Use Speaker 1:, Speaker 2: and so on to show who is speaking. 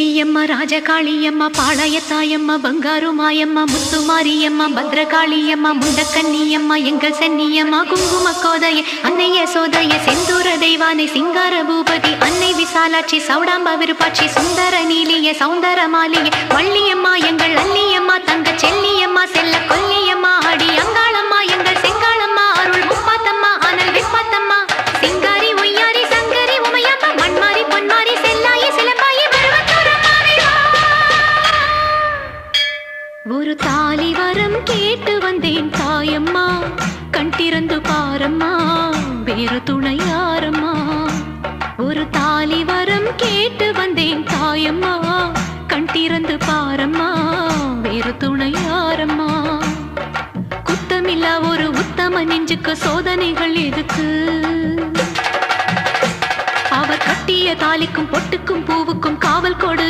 Speaker 1: பெரியம்மா ராஜகாளியம்மா பாளையத்தாயம்மா பங்காரு மாயம்மா முத்துமாரியம்மா பத்ரகாளியம்மா முண்டக்கண்ணியம்மா எங்கள் சன்னியம்மா குங்கும கோதைய அன்னைய சோதைய செந்தூர தெய்வானை சிங்கார பூபதி அன்னை விசாலாட்சி சௌடாம்பா விருப்பாட்சி சுந்தர நீலிய சௌந்தர மாலிய வள்ளிய ஒரு தாலி வரம் கேட்டு வந்தேன் தாயம்மா. கண் திறந்து பாரம்மா. வேறு துணை யாரம்மா? ஒரு தாலி வரம் கேட்டு வந்தேன் தாயம்மா. கண் திறந்து பாரம்மா. வேறு துணை யாரம்மா? குத்தமில்லா ஒரு உத்தம நெஞ்சுக்கு சோதனைகள் எதுக்கு? அவர் கட்டிய தாலிக்கும் பொட்டுக்கும் பூவுக்கும் காவல் கொடு